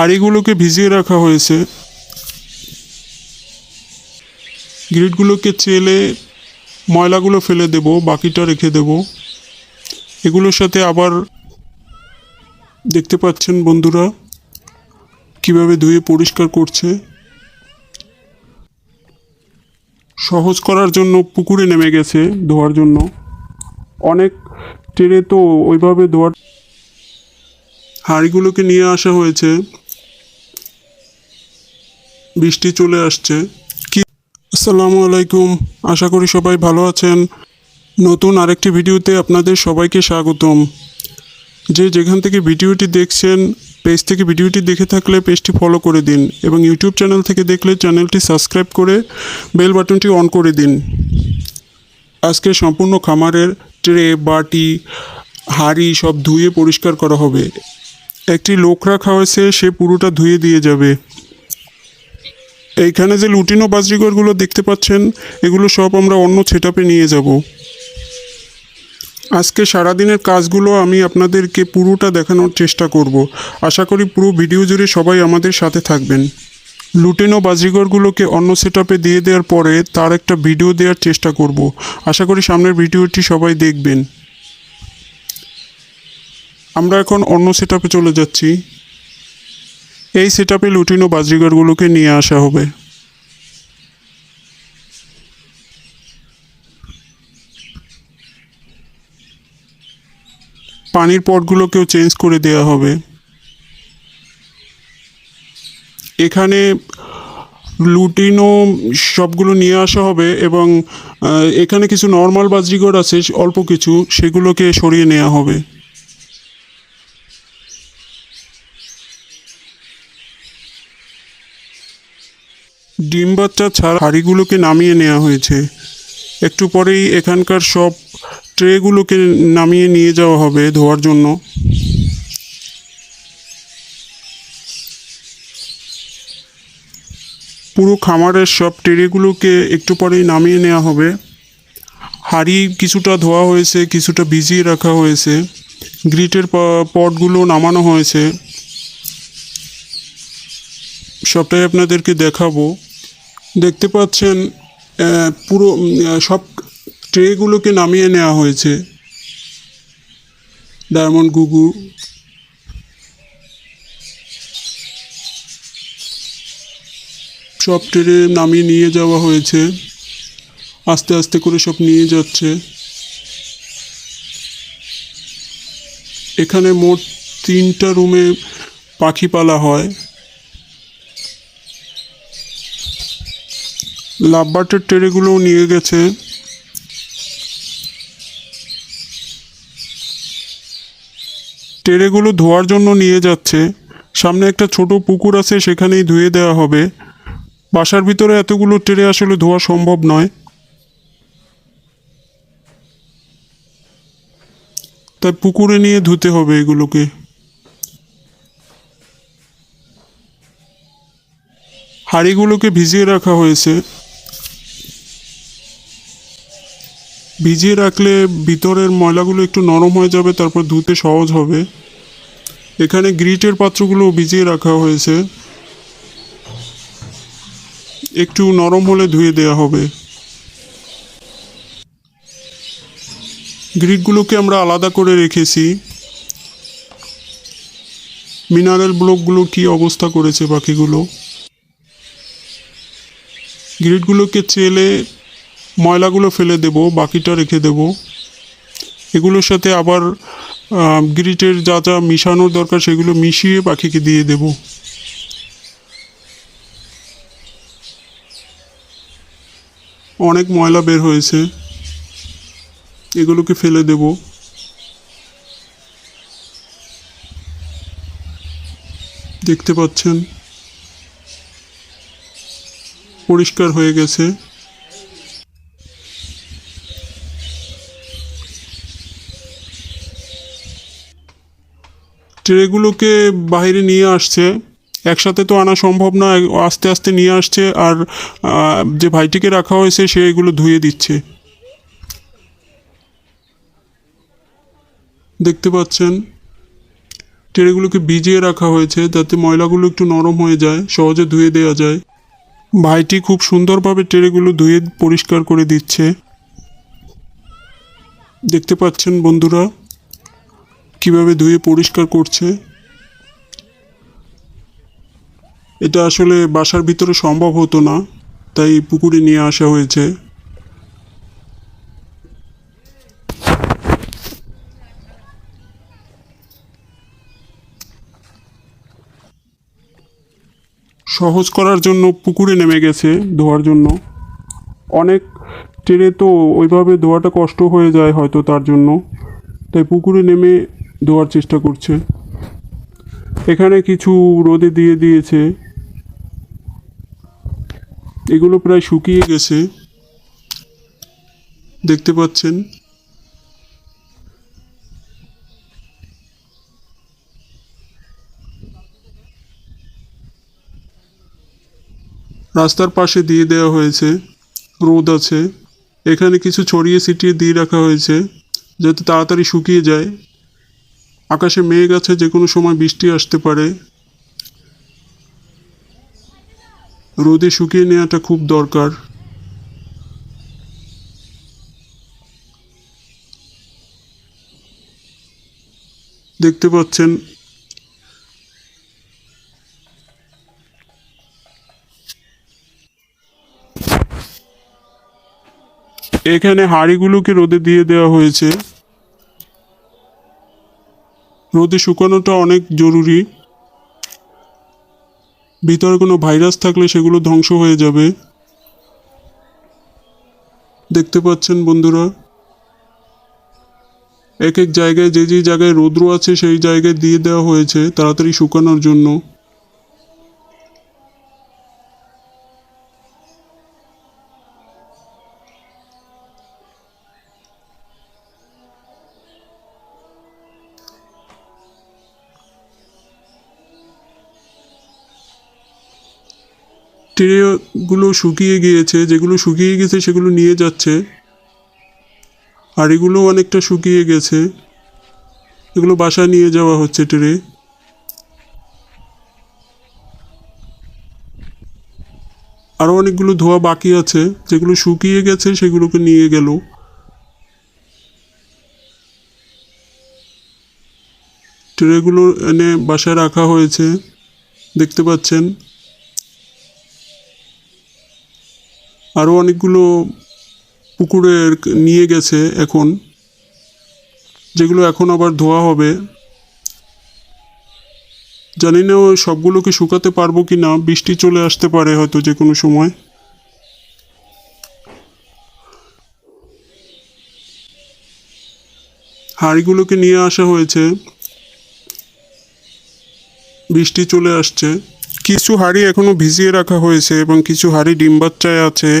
হাঁড়িগুলোকে ভিজিয়ে রাখা হয়েছে। গ্রিডগুলোকে চেলে ময়লাগুলো ফেলে দেব, বাকিটা রেখে দেব। এগুলোর সাথে আবার দেখতে পাচ্ছেন বন্ধুরা কীভাবে ধুয়ে পরিষ্কার করছে। সহজ করার জন্য পুকুরে নেমে গেছে ধোয়ার জন্য। অনেক টেরে তো ওইভাবে ধোয়ার হাঁড়িগুলোকে নিয়ে আসা হয়েছে। বৃষ্টি চলে আসছে। কি আসসালামু আলাইকুম। আশা করি সবাই ভালো আছেন। নতুন আরেকটি ভিডিওতে আপনাদের সবাইকে স্বাগতম। যে যেখান থেকে ভিডিওটি দেখছেন, পেজ থেকে ভিডিওটি দেখে থাকলে পেজটি ফলো করে দিন এবং ইউটিউব চ্যানেল থেকে দেখলে চ্যানেলটি সাবস্ক্রাইব করে বেল বাটনটি অন করে দিন। আজকে সম্পূর্ণ খামারের ট্রে, বাটি, হাঁড়ি সব ধুয়ে পরিষ্কার করা হবে। একটি লোক রাখা হয়েছে সে পুরোটা ধুয়ে দিয়ে যাবে। এইখানে যে লুটিনো বাজরিগরগুলো দেখতে পাচ্ছেন, এগুলো সব আমরা অন্য ছেটাপে নিয়ে যাব। আজকে সারাদিনের কাজগুলো আমি আপনাদেরকে পুরোটা দেখানোর চেষ্টা করব। আশা করি পুরো ভিডিও জুড়ে সবাই আমাদের সাথে থাকবেন। লুটেনো বাজিগরগুলোকে অন্য সেটআপে দিয়ে দেওয়ার পরে তার একটা ভিডিও দেওয়ার চেষ্টা করব। আশা করি সামনের ভিডিওটি সবাই দেখবেন। আমরা এখন অন্য সেটআপে চলে যাচ্ছি। এই সেটআপে লুটিনো বাজিগরগুলোকে নিয়ে আসা হবে। পানির পটগুলোকেও চেঞ্জ করে দেওয়া হবে। এখানে লুটিনো সবগুলো নিয়ে আসা হবে এবং এখানে কিছু নর্মাল বাজরিগর আছে, অল্প কিছু, সেগুলোকে সরিয়ে নেওয়া হবে। ডিম বাচ্চা ছাড়া হাঁড়িগুলোকে নামিয়ে নেওয়া হয়েছে। একটু পরেই এখানকার সব ট্রেগুলোকে নামিয়ে নিয়ে যাওয়া হবে ধোয়ার জন্য। পুরো খামারের সব ট্রেগুলোকে একটু পরেই নামিয়ে নেওয়া হবে। হাঁড়ি কিছুটা ধোয়া হয়েছে, কিছুটা ভিজিয়ে রাখা হয়েছে। গ্রিটের পটগুলো নামানো হয়েছে। সবটাই আপনাদেরকে দেখাবো। দেখতে পাচ্ছেন পুরো সব ট্রেগুলোকে নামিয়ে নেওয়া হয়েছে। ডায়মন্ড গুগু। সব ট্রে নামিয়ে নিয়ে যাওয়া হয়েছে। আস্তে আস্তে করে সব নিয়ে যাচ্ছে। এখানে মোট তিনটা রুমে পাখি পালা হয়। লাভবার্টের ট্রেগুলোও নিয়ে গেছে। ট্রেগুলো ধোয়ার জন্য নিয়ে যাচ্ছে। সামনে একটা ছোট পুকুর আছে, সেখানেই ধুয়ে দেওয়া হবে। বাসার ভিতরে এতগুলো ট্রে আসলে ধোয়া সম্ভব নয়। তাই পুকুরে নিয়ে ধুতে হবে এগুলোকে। হাঁড়িগুলোকে ভিজিয়ে রাখা হয়েছে। ভিজিয়ে রাখলে ভিতরের ময়লাগুলো একটু নরম হয়ে যাবে, তারপর ধুতে সহজ হবে। এখানে গ্রিটের পাত্রগুলো ভিজিয়ে রাখা হয়েছে। একটু নরম হলে ধুয়ে দেওয়া হবে। গ্রিটগুলোকে আমরা আলাদা করে রেখেছি। মিনারেল ব্লকগুলো কি অবস্থা করেছে বাকিগুলো? গ্রিটগুলোকে চেলে ময়লাগুলো ফেলে দেব, বাকিটা রেখে দেব। এগুলোর সাথে আবার গ্রিটের যা যা মিশানোর দরকার সেগুলো মিশিয়ে পাখিকে দিয়ে দেব। অনেক ময়লা বের হয়েছে। এগুলোকে ফেলে দেব। দেখতে পাচ্ছেন? পরিষ্কার হয়ে গেছে। ট্রেগুলোকে বাইরে নিয়ে আসছে, একসাথে তো আনা সম্ভব না আস্তে আস্তে নিয়ে আসছে আর যে ভাইটিকে রাখা হয়েছে সে এগুলো ধুয়ে দিচ্ছে। দেখতে পাচ্ছেন? ট্রেগুলোকে ভিজিয়ে রাখা হয়েছে যাতে ময়লাগুলো একটু নরম হয়ে যায়, সহজে ধুয়ে দেওয়া যায়। ভাইটি খুব সুন্দরভাবে ট্রেগুলো ধুয়ে পরিষ্কার করে দিচ্ছে। দেখতে পাচ্ছেন বন্ধুরা? কীভাবে ধুয়ে পরিষ্কার করছে? এটা আসলে বাসার ভিতরে সম্ভব হতো না, তাই পুকুরে নিয়ে আসা হয়েছে। সহজ করার জন্য পুকুরে নেমে গেছে ধোয়ার জন্য। অনেক ট্রেনে তো ওইভাবে ধোয়াটা কষ্ট হয়ে যায় হয়তো তার জন্য। তাই পুকুরে নেমে ধোয়ার চেষ্টা করছে। এখানে কিছু রোদে দিয়ে দিয়েছে। এগুলো প্রায় শুকিয়ে গেছে। দেখতে পাচ্ছেন। রাস্তার পাশে দিয়ে দেওয়া হয়েছে। রোদ আছে। এখানে কিছু ছড়িয়ে ছিটিয়ে দিয়ে রাখা হয়েছে, যাতে তাড়াতাড়ি শুকিয়ে যায়। আকাশে মেঘ আছে, যে কোনো সময় বৃষ্টি আসতে পারে। রোদে শুকিয়ে নেওয়াটা খুব দরকার। দেখতে পাচ্ছেন, এখানে হাঁড়িগুলোকে রোদে দিয়ে দেওয়া হয়েছে। রোদে শুকানোটা অনেক জরুরি। ভিতরে কোনো ভাইরাস থাকলে সেগুলো ধ্বংস হয়ে যাবে। দেখতে পাচ্ছেন বন্ধুরা এক এক জায়গায় যে যে জায়গায় রৌদ্র আছে সেই জায়গায় দিয়ে দেওয়া হয়েছে তাড়াতাড়ি শুকানোর জন্য। ট্রেগুলো শুকিয়ে গিয়েছে, যেগুলো শুকিয়ে গেছে সেগুলো নিয়ে যাচ্ছে। আর এগুলো অনেকটা শুকিয়ে গেছে। এগুলো বাসায় নিয়ে যাওয়া হচ্ছে ট্রে। আরও অনেকগুলো ধোয়া বাকি আছে, যেগুলো শুকিয়ে গেছে সেগুলোকে নিয়ে গেল। ট্রেগুলো এনে বাসায় রাখা হয়েছে, দেখতে পাচ্ছেন। আরও অনেকগুলো পুকুরে নিয়ে গেছে এখন, যেগুলো এখন আবার ধোয়া হবে। জানি না ওই সবগুলোকে শুকাতে পারব কি না বৃষ্টি চলে আসতে পারে হয়তো যে কোনো সময়। হাঁড়িগুলোকে নিয়ে আসা হয়েছে। বৃষ্টি চলে আসছে। কিছু হাঁড়ি এখনও ভিজিয়ে রাখা হয়েছে এবং কিছু হাঁড়ি ডিম্বাচ্চায় আছে,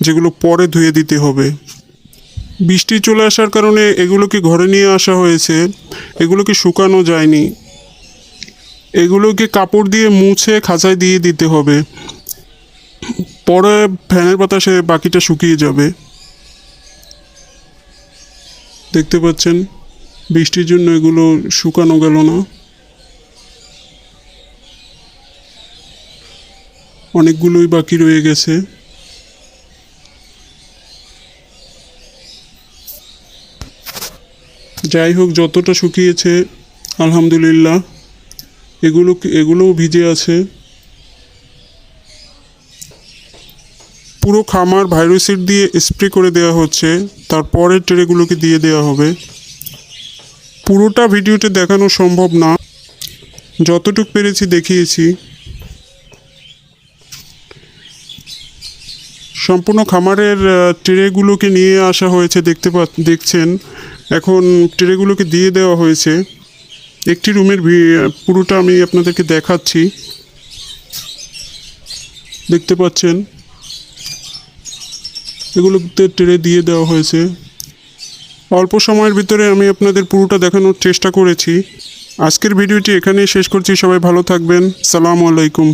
যেগুলো পরে ধুয়ে দিতে হবে। বৃষ্টি চলে আসার কারণে এগুলোকে ঘরে নিয়ে আসা হয়েছে। এগুলোকে শুকানো যায়নি। এগুলোকে কাপড় দিয়ে মুছে খাঁচায় দিয়ে দিতে হবে। পরে ফ্যানের বাতাসে বাকিটা শুকিয়ে যাবে। দেখতে পাচ্ছেন, বৃষ্টির জন্য এগুলো শুকানো গেল না। অনেকগুলোই বাকি রয়ে গেছে। যাই হোক, যতটা শুকিয়েছে, আলহামদুলিল্লাহ, এগুলো এগুলোও ভিজে আছে। পুরো খামার ভাইরোসিড দিয়ে স্প্রে করে দেওয়া হচ্ছে। তারপরে ট্রেগুলোকে দিয়ে দেওয়া হবে। পুরোটা ভিডিওতে দেখানো সম্ভব না। যতটুকু পেরেছি দেখিয়েছি। সম্পূর্ণ খামারের ট্রেগুলোকে নিয়ে আসা হয়েছে, দেখতে পা, দেখছেন। এখন ট্রেগুলোকে দিয়ে দেওয়া হয়েছে। একটি রুমের পুরোটা আমি আপনাদেরকে দেখাচ্ছি। দেখতে পাচ্ছেন? এগুলোতে ট্রে দিয়ে দেওয়া হয়েছে। অল্প সময়ের ভিতরে আমি আপনাদের পুরোটা দেখানোর চেষ্টা করেছি। আজকের ভিডিওটি এখানেই শেষ করছি। সবাই ভালো থাকবেন। সালামু আলাইকুম।